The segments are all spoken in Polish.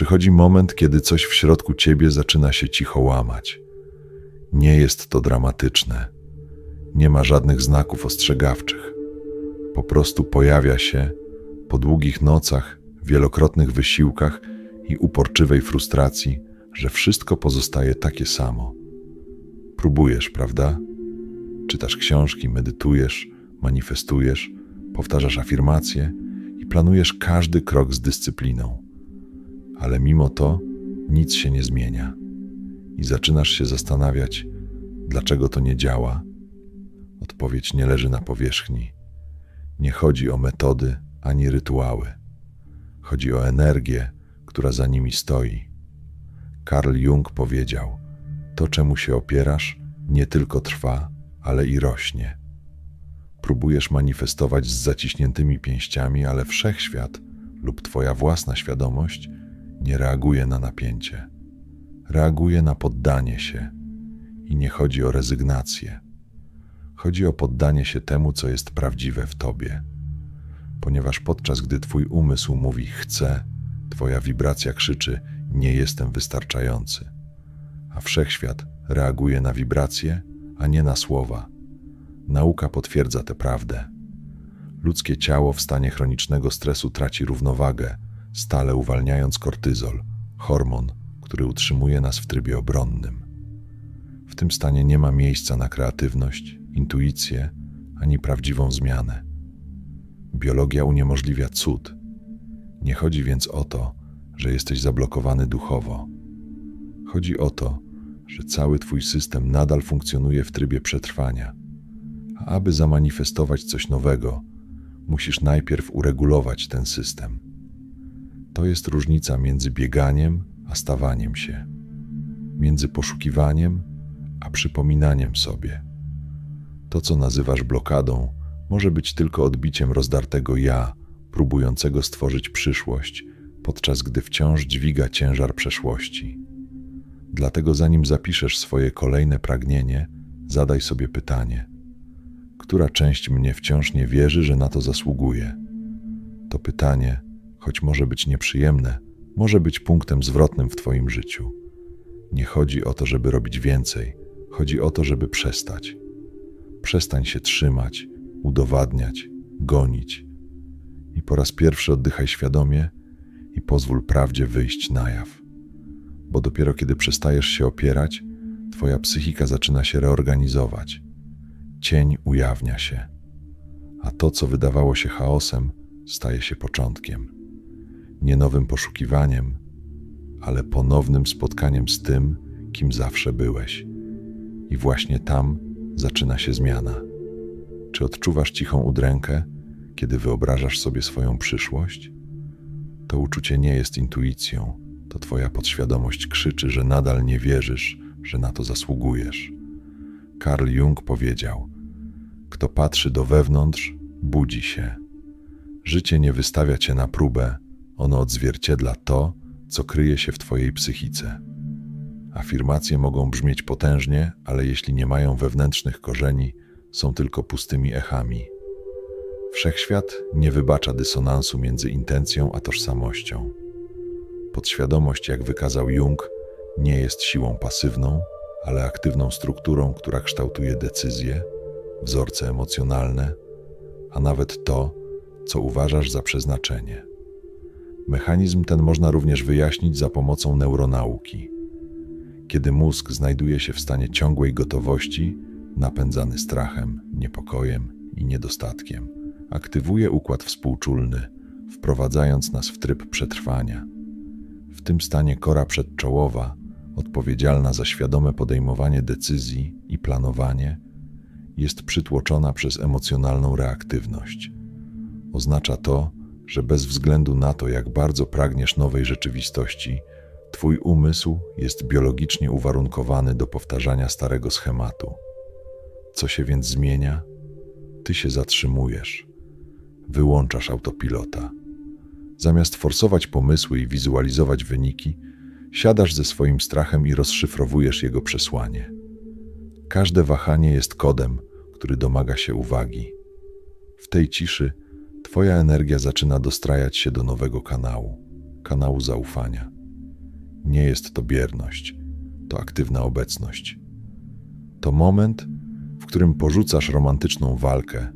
Przychodzi moment, kiedy coś w środku ciebie zaczyna się cicho łamać. Nie jest to dramatyczne. Nie ma żadnych znaków ostrzegawczych. Po prostu pojawia się po długich nocach, wielokrotnych wysiłkach i uporczywej frustracji, że wszystko pozostaje takie samo. Próbujesz, prawda? Czytasz książki, medytujesz, manifestujesz, powtarzasz afirmacje i planujesz każdy krok z dyscypliną. Ale mimo to nic się nie zmienia i zaczynasz się zastanawiać, dlaczego to nie działa. Odpowiedź nie leży na powierzchni. Nie chodzi o metody ani rytuały. Chodzi o energię, która za nimi stoi. Carl Jung powiedział: To, czemu się opierasz, nie tylko trwa, ale i rośnie. Próbujesz manifestować z zaciśniętymi pięściami, ale wszechświat lub Twoja własna świadomość nie reaguje na napięcie. Reaguje na poddanie się. I nie chodzi o rezygnację. Chodzi o poddanie się temu, co jest prawdziwe w Tobie. Ponieważ podczas gdy Twój umysł mówi chcę, Twoja wibracja krzyczy nie jestem wystarczający. A wszechświat reaguje na wibracje, a nie na słowa. Nauka potwierdza tę prawdę. Ludzkie ciało w stanie chronicznego stresu traci równowagę, stale uwalniając kortyzol, hormon, który utrzymuje nas w trybie obronnym. W tym stanie nie ma miejsca na kreatywność, intuicję ani prawdziwą zmianę. Biologia uniemożliwia cud. Nie chodzi więc o to, że jesteś zablokowany duchowo. Chodzi o to, że cały Twój system nadal funkcjonuje w trybie przetrwania. A aby zamanifestować coś nowego, musisz najpierw uregulować ten system. To jest różnica między bieganiem a stawaniem się, między poszukiwaniem a przypominaniem sobie. To, co nazywasz blokadą, może być tylko odbiciem rozdartego ja, próbującego stworzyć przyszłość, podczas gdy wciąż dźwiga ciężar przeszłości. Dlatego, zanim zapiszesz swoje kolejne pragnienie, zadaj sobie pytanie: która część mnie wciąż nie wierzy, że na to zasługuje? To pytanie, choć może być nieprzyjemne, może być punktem zwrotnym w Twoim życiu. Nie chodzi o to, żeby robić więcej, chodzi o to, żeby przestać. Przestań się trzymać, udowadniać, gonić. I po raz pierwszy oddychaj świadomie i pozwól prawdzie wyjść na jaw. Bo dopiero kiedy przestajesz się opierać, Twoja psychika zaczyna się reorganizować. Cień ujawnia się, a to, co wydawało się chaosem, staje się początkiem. Nie nowym poszukiwaniem, ale ponownym spotkaniem z tym, kim zawsze byłeś. I właśnie tam zaczyna się zmiana. Czy odczuwasz cichą udrękę, kiedy wyobrażasz sobie swoją przyszłość? To uczucie nie jest intuicją, to Twoja podświadomość krzyczy, że nadal nie wierzysz, że na to zasługujesz. Carl Jung powiedział: Kto patrzy do wewnątrz, budzi się. Życie nie wystawia cię na próbę, ono odzwierciedla to, co kryje się w Twojej psychice. Afirmacje mogą brzmieć potężnie, ale jeśli nie mają wewnętrznych korzeni, są tylko pustymi echami. Wszechświat nie wybacza dysonansu między intencją a tożsamością. Podświadomość, jak wykazał Jung, nie jest siłą pasywną, ale aktywną strukturą, która kształtuje decyzje, wzorce emocjonalne, a nawet to, co uważasz za przeznaczenie. Mechanizm ten można również wyjaśnić za pomocą neuronauki. Kiedy mózg znajduje się w stanie ciągłej gotowości, napędzany strachem, niepokojem i niedostatkiem, aktywuje układ współczulny, wprowadzając nas w tryb przetrwania. W tym stanie kora przedczołowa, odpowiedzialna za świadome podejmowanie decyzji i planowanie, jest przytłoczona przez emocjonalną reaktywność. Oznacza to, że bez względu na to, jak bardzo pragniesz nowej rzeczywistości, Twój umysł jest biologicznie uwarunkowany do powtarzania starego schematu. Co się więc zmienia? Ty się zatrzymujesz, wyłączasz autopilota. Zamiast forsować pomysły i wizualizować wyniki, siadasz ze swoim strachem i rozszyfrowujesz jego przesłanie. Każde wahanie jest kodem, który domaga się uwagi. W tej ciszy Twoja energia zaczyna dostrajać się do nowego kanału kanału zaufania. Nie jest to bierność, to aktywna obecność. To moment, w którym porzucasz romantyczną walkę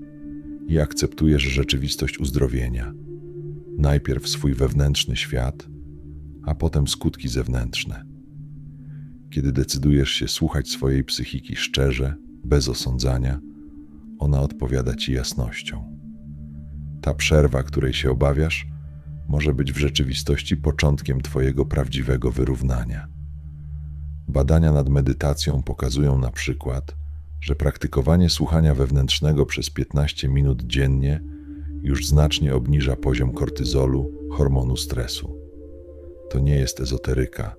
i akceptujesz rzeczywistość uzdrowienia. Najpierw swój wewnętrzny świat, a potem skutki zewnętrzne. Kiedy decydujesz się słuchać swojej psychiki szczerze, bez osądzania, ona odpowiada ci jasnością. Ta przerwa, której się obawiasz, może być w rzeczywistości początkiem Twojego prawdziwego wyrównania. Badania nad medytacją pokazują na przykład, że praktykowanie słuchania wewnętrznego przez 15 minut dziennie już znacznie obniża poziom kortyzolu, hormonu stresu. To nie jest ezoteryka,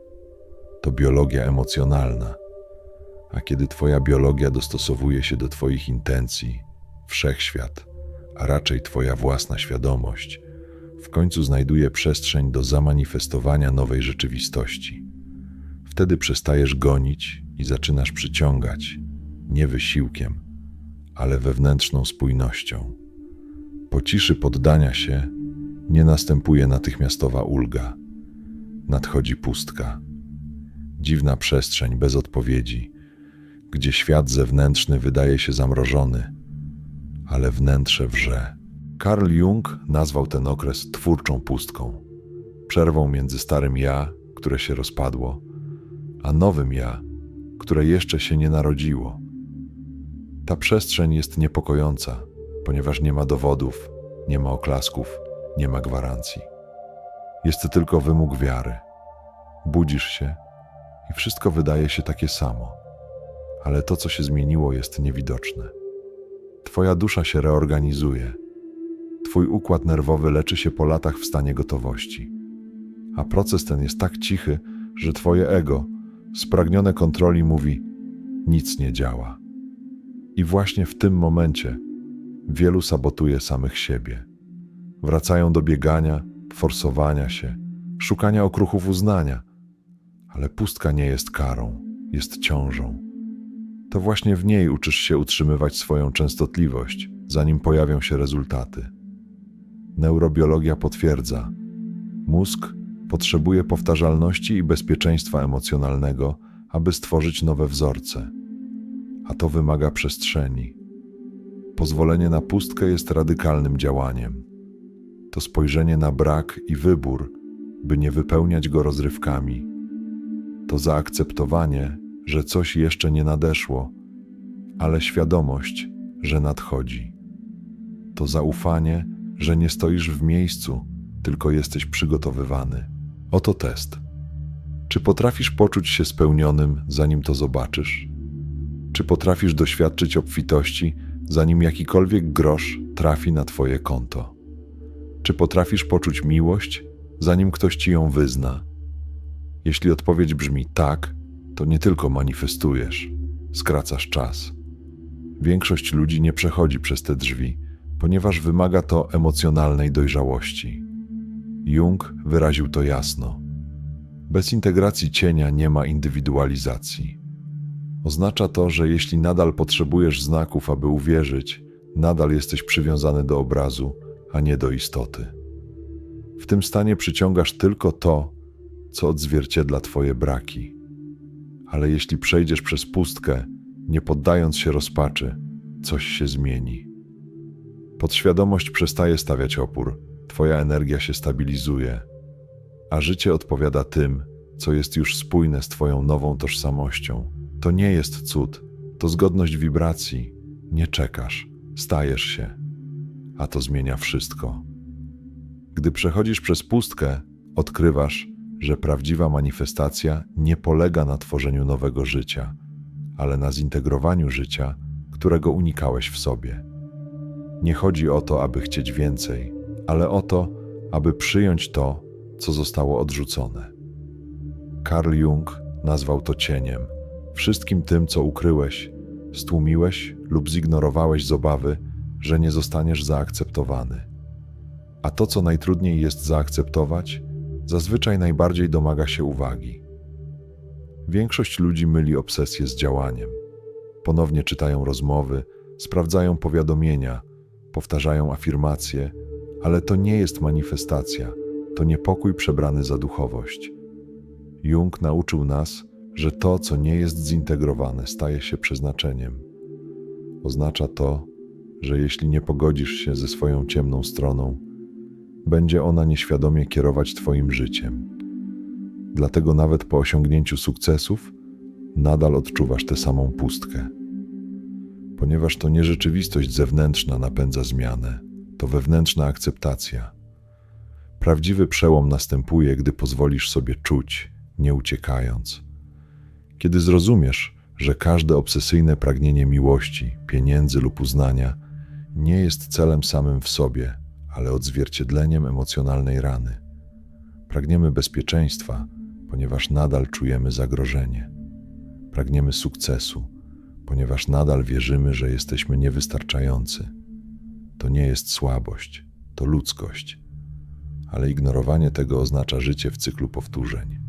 to biologia emocjonalna. A kiedy Twoja biologia dostosowuje się do Twoich intencji, wszechświat, a raczej Twoja własna świadomość, w końcu znajduje przestrzeń do zamanifestowania nowej rzeczywistości. Wtedy przestajesz gonić i zaczynasz przyciągać, nie wysiłkiem, ale wewnętrzną spójnością. Po ciszy poddania się nie następuje natychmiastowa ulga. Nadchodzi pustka. Dziwna przestrzeń bez odpowiedzi, gdzie świat zewnętrzny wydaje się zamrożony, ale wnętrze wrze. Carl Jung nazwał ten okres twórczą pustką, przerwą między starym ja, które się rozpadło, a nowym ja, które jeszcze się nie narodziło. Ta przestrzeń jest niepokojąca, ponieważ nie ma dowodów, nie ma oklasków, nie ma gwarancji. Jest tylko wymóg wiary. Budzisz się i wszystko wydaje się takie samo, ale to, co się zmieniło, jest niewidoczne. Twoja dusza się reorganizuje. Twój układ nerwowy leczy się po latach w stanie gotowości. A proces ten jest tak cichy, że Twoje ego, spragnione kontroli, mówi: Nic nie działa. I właśnie w tym momencie wielu sabotuje samych siebie. Wracają do biegania, forsowania się, szukania okruchów uznania. Ale pustka nie jest karą, jest ciążą. To właśnie w niej uczysz się utrzymywać swoją częstotliwość, zanim pojawią się rezultaty. Neurobiologia potwierdza: mózg potrzebuje powtarzalności i bezpieczeństwa emocjonalnego, aby stworzyć nowe wzorce a to wymaga przestrzeni. Pozwolenie na pustkę jest radykalnym działaniem. To spojrzenie na brak i wybór, by nie wypełniać go rozrywkami. To zaakceptowanie, że coś jeszcze nie nadeszło, ale świadomość, że nadchodzi. To zaufanie, że nie stoisz w miejscu, tylko jesteś przygotowywany. Oto test. Czy potrafisz poczuć się spełnionym, zanim to zobaczysz? Czy potrafisz doświadczyć obfitości, zanim jakikolwiek grosz trafi na Twoje konto? Czy potrafisz poczuć miłość, zanim ktoś Ci ją wyzna? Jeśli odpowiedź brzmi tak, to nie tylko manifestujesz, skracasz czas. Większość ludzi nie przechodzi przez te drzwi, ponieważ wymaga to emocjonalnej dojrzałości. Jung wyraził to jasno. Bez integracji cienia nie ma indywidualizacji. Oznacza to, że jeśli nadal potrzebujesz znaków, aby uwierzyć, nadal jesteś przywiązany do obrazu, a nie do istoty. W tym stanie przyciągasz tylko to, co odzwierciedla Twoje braki. Ale jeśli przejdziesz przez pustkę, nie poddając się rozpaczy, coś się zmieni. Podświadomość przestaje stawiać opór, Twoja energia się stabilizuje, a życie odpowiada tym, co jest już spójne z Twoją nową tożsamością to nie jest cud, to zgodność wibracji. Nie czekasz, stajesz się, a to zmienia wszystko. Gdy przechodzisz przez pustkę, odkrywasz, że prawdziwa manifestacja nie polega na tworzeniu nowego życia, ale na zintegrowaniu życia, którego unikałeś w sobie. Nie chodzi o to, aby chcieć więcej, ale o to, aby przyjąć to, co zostało odrzucone. Carl Jung nazwał to cieniem wszystkim tym, co ukryłeś, stłumiłeś lub zignorowałeś z obawy, że nie zostaniesz zaakceptowany. A to, co najtrudniej jest zaakceptować, zazwyczaj najbardziej domaga się uwagi. Większość ludzi myli obsesję z działaniem. Ponownie czytają rozmowy, sprawdzają powiadomienia, powtarzają afirmacje, ale to nie jest manifestacja, to niepokój przebrany za duchowość. Jung nauczył nas, że to, co nie jest zintegrowane, staje się przeznaczeniem. Oznacza to, że jeśli nie pogodzisz się ze swoją ciemną stroną, będzie ona nieświadomie kierować Twoim życiem. Dlatego nawet po osiągnięciu sukcesów nadal odczuwasz tę samą pustkę. Ponieważ to nie rzeczywistość zewnętrzna napędza zmianę, to wewnętrzna akceptacja. Prawdziwy przełom następuje, gdy pozwolisz sobie czuć, nie uciekając. Kiedy zrozumiesz, że każde obsesyjne pragnienie miłości, pieniędzy lub uznania nie jest celem samym w sobie, ale odzwierciedleniem emocjonalnej rany. Pragniemy bezpieczeństwa, ponieważ nadal czujemy zagrożenie. Pragniemy sukcesu, ponieważ nadal wierzymy, że jesteśmy niewystarczający. To nie jest słabość, to ludzkość, ale ignorowanie tego oznacza życie w cyklu powtórzeń.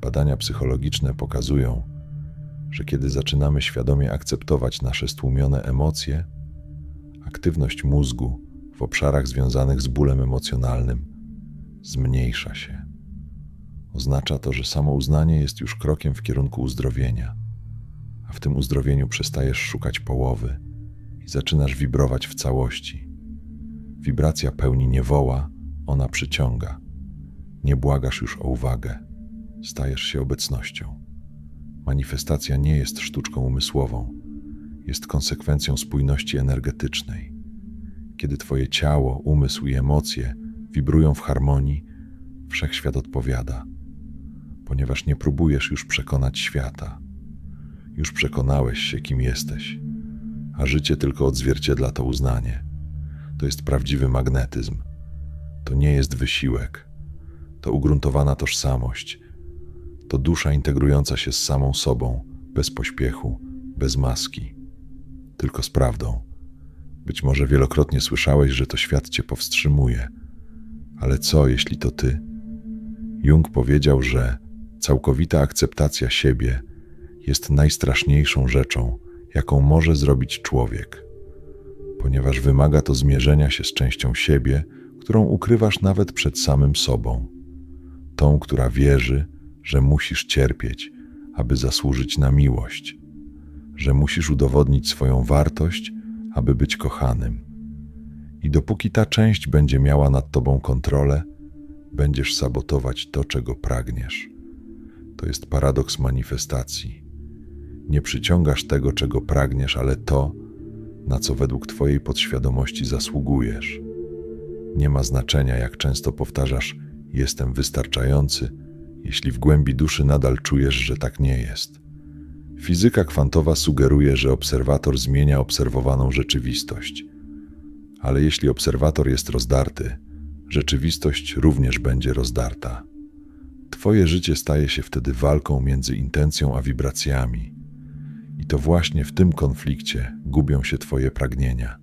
Badania psychologiczne pokazują, że kiedy zaczynamy świadomie akceptować nasze stłumione emocje, aktywność mózgu w obszarach związanych z bólem emocjonalnym zmniejsza się. Oznacza to, że samo uznanie jest już krokiem w kierunku uzdrowienia, a w tym uzdrowieniu przestajesz szukać połowy i zaczynasz wibrować w całości. Wibracja pełni nie woła, ona przyciąga. Nie błagasz już o uwagę, stajesz się obecnością. Manifestacja nie jest sztuczką umysłową, jest konsekwencją spójności energetycznej. Kiedy Twoje ciało, umysł i emocje wibrują w harmonii, wszechświat odpowiada, ponieważ nie próbujesz już przekonać świata. Już przekonałeś się, kim jesteś, a życie tylko odzwierciedla to uznanie. To jest prawdziwy magnetyzm. To nie jest wysiłek. To ugruntowana tożsamość. To dusza integrująca się z samą sobą, bez pośpiechu, bez maski, tylko z prawdą. Być może wielokrotnie słyszałeś, że to świat cię powstrzymuje, ale co jeśli to ty? Jung powiedział, że całkowita akceptacja siebie jest najstraszniejszą rzeczą, jaką może zrobić człowiek, ponieważ wymaga to zmierzenia się z częścią siebie, którą ukrywasz nawet przed samym sobą, tą, która wierzy, że musisz cierpieć, aby zasłużyć na miłość, że musisz udowodnić swoją wartość, aby być kochanym. I dopóki ta część będzie miała nad tobą kontrolę, będziesz sabotować to, czego pragniesz. To jest paradoks manifestacji. Nie przyciągasz tego, czego pragniesz, ale to, na co według Twojej podświadomości zasługujesz. Nie ma znaczenia, jak często powtarzasz: Jestem wystarczający, jeśli w głębi duszy nadal czujesz, że tak nie jest. Fizyka kwantowa sugeruje, że obserwator zmienia obserwowaną rzeczywistość. Ale jeśli obserwator jest rozdarty, rzeczywistość również będzie rozdarta. Twoje życie staje się wtedy walką między intencją a wibracjami. I to właśnie w tym konflikcie gubią się Twoje pragnienia.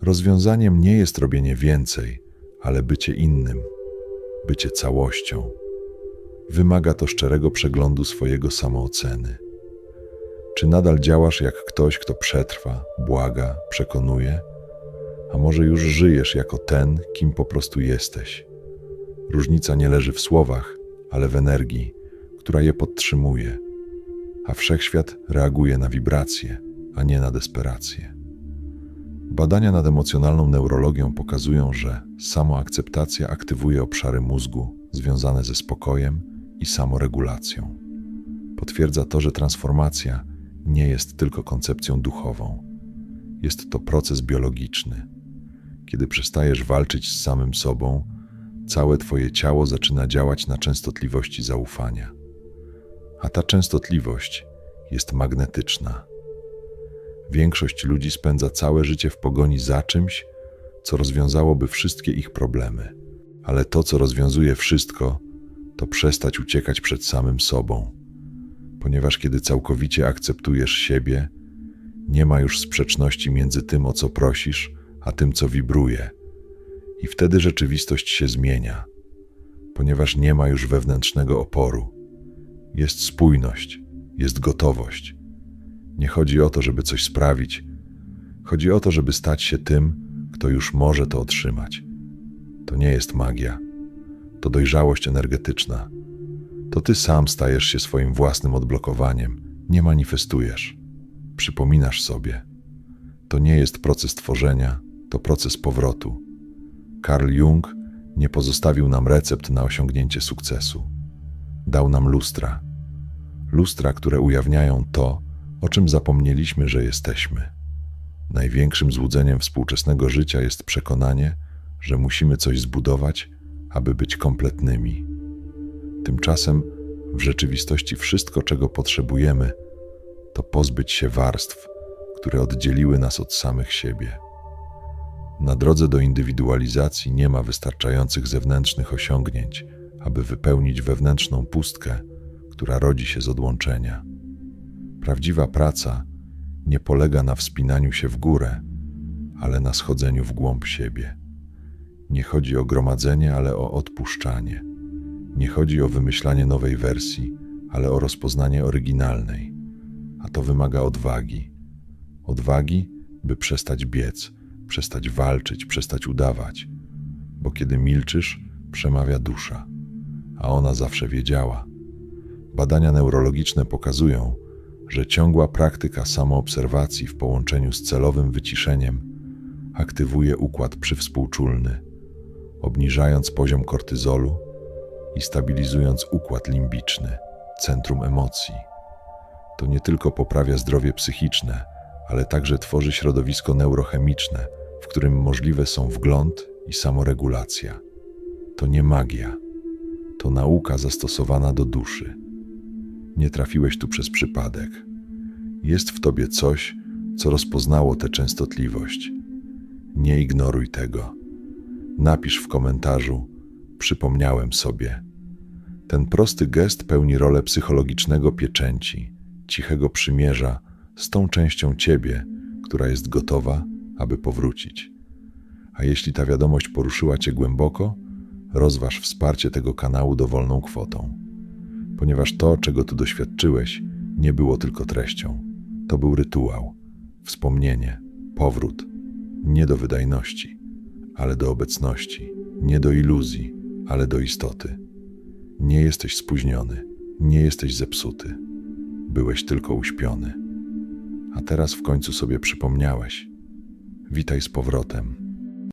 Rozwiązaniem nie jest robienie więcej, ale bycie innym, bycie całością. Wymaga to szczerego przeglądu swojego samooceny. Czy nadal działasz jak ktoś, kto przetrwa, błaga, przekonuje? A może już żyjesz jako ten, kim po prostu jesteś? Różnica nie leży w słowach, ale w energii, która je podtrzymuje, a wszechświat reaguje na wibracje, a nie na desperację. Badania nad emocjonalną neurologią pokazują, że samoakceptacja aktywuje obszary mózgu związane ze spokojem i samoregulacją. Potwierdza to, że transformacja nie jest tylko koncepcją duchową. Jest to proces biologiczny. Kiedy przestajesz walczyć z samym sobą, całe Twoje ciało zaczyna działać na częstotliwości zaufania. A ta częstotliwość jest magnetyczna. Większość ludzi spędza całe życie w pogoni za czymś, co rozwiązałoby wszystkie ich problemy, ale to, co rozwiązuje wszystko, to przestać uciekać przed samym sobą ponieważ kiedy całkowicie akceptujesz siebie, nie ma już sprzeczności między tym, o co prosisz, a tym, co wibruje. I wtedy rzeczywistość się zmienia, ponieważ nie ma już wewnętrznego oporu. Jest spójność, jest gotowość. Nie chodzi o to, żeby coś sprawić, chodzi o to, żeby stać się tym, kto już może to otrzymać. To nie jest magia, to dojrzałość energetyczna To ty sam stajesz się swoim własnym odblokowaniem, nie manifestujesz. Przypominasz sobie. To nie jest proces tworzenia, to proces powrotu. Carl Jung nie pozostawił nam recept na osiągnięcie sukcesu. Dał nam lustra. Lustra, które ujawniają to, o czym zapomnieliśmy, że jesteśmy. Największym złudzeniem współczesnego życia jest przekonanie, że musimy coś zbudować, aby być kompletnymi. Tymczasem w rzeczywistości wszystko, czego potrzebujemy, to pozbyć się warstw, które oddzieliły nas od samych siebie. Na drodze do indywidualizacji nie ma wystarczających zewnętrznych osiągnięć, aby wypełnić wewnętrzną pustkę, która rodzi się z odłączenia. Prawdziwa praca nie polega na wspinaniu się w górę, ale na schodzeniu w głąb siebie. Nie chodzi o gromadzenie, ale o odpuszczanie. Nie chodzi o wymyślanie nowej wersji, ale o rozpoznanie oryginalnej. A to wymaga odwagi. Odwagi, by przestać biec, przestać walczyć, przestać udawać. Bo kiedy milczysz, przemawia dusza, a ona zawsze wiedziała. Badania neurologiczne pokazują, że ciągła praktyka samoobserwacji w połączeniu z celowym wyciszeniem aktywuje układ przywspółczulny, obniżając poziom kortyzolu i stabilizując układ limbiczny, centrum emocji. To nie tylko poprawia zdrowie psychiczne, ale także tworzy środowisko neurochemiczne, w którym możliwe są wgląd i samoregulacja. To nie magia, to nauka zastosowana do duszy. Nie trafiłeś tu przez przypadek. Jest w tobie coś, co rozpoznało tę częstotliwość. Nie ignoruj tego. Napisz w komentarzu: Przypomniałem sobie. Ten prosty gest pełni rolę psychologicznego pieczęci, cichego przymierza z tą częścią ciebie, która jest gotowa, aby powrócić. A jeśli ta wiadomość poruszyła cię głęboko, rozważ wsparcie tego kanału dowolną kwotą. Ponieważ to, czego tu doświadczyłeś, nie było tylko treścią. To był rytuał, wspomnienie, powrót, nie do wydajności, ale do obecności, nie do iluzji, ale do istoty. Nie jesteś spóźniony, nie jesteś zepsuty, byłeś tylko uśpiony. A teraz w końcu sobie przypomniałeś. Witaj z powrotem.